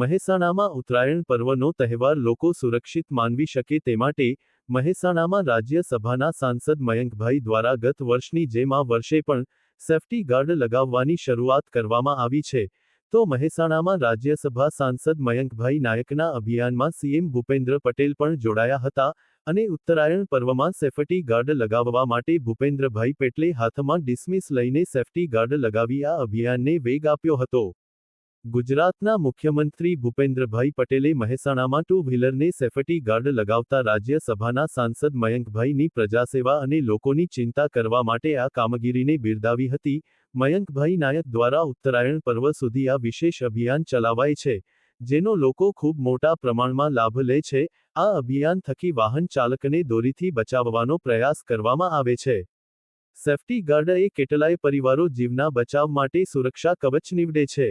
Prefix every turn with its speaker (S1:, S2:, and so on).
S1: મહેસાણામાં ઉત્તરાયણ પર્વનો તહેવાર લોકો સુરક્ષિત માનવી શકે તે માટે મહેસાણામાં રાજ્યસભાના સાંસદ મયંકભાઈ દ્વારા ગત વર્ષની જેમ આ વર્ષે પણ સેફટી ગાર્ડ લગાવવાની શરૂઆત કરવામાં આવી છે. તો મહેસાણામાં રાજ્યસભા સાંસદ મયંકભાઈ નાયકના અભિયાનમાં સીએમ ભૂપેન્દ્ર પટેલ પણ જોડાયા હતા અને ઉત્તરાયણ પર્વમાં સેફટી ગાર્ડ લગાવવા માટે ભૂપેન્દ્રભાઈ પેટલે હાથમાં ડિસમિસ લઈને સેફટી ગાર્ડ લગાવી આ અભિયાનને વેગ આપ્યો હતો. ગુજરાતના મુખ્યમંત્રી ભૂપેન્દ્રભાઈ પટેલે મહેસાણામાં ટુ વ્હીલરને સેફટી ગાર્ડ લગાવતા રાજ્યસભાના સાંસદ મયંકભાઈની પ્રજાસેવા અને લોકોની ચિંતા કરવા માટે આ કામગીરીને બિરદાવી હતી. મયંકભાઈ નાયક દ્વારા ઉત્તરાયણ પર્વ સુધી આ વિશેષ અભિયાન ચલાવાય છે, જેનો લોકો ખૂબ મોટા પ્રમાણમાં લાભ લે છે. આ અભિયાન થકી વાહન ચાલકને દોરીથી બચાવવાનો પ્રયાસ કરવામાં આવે છે. સેફટી ગાર્ડ એ કેટલાય પરિવારો જીવના બચાવ માટે સુરક્ષા કવચ નીવડે છે.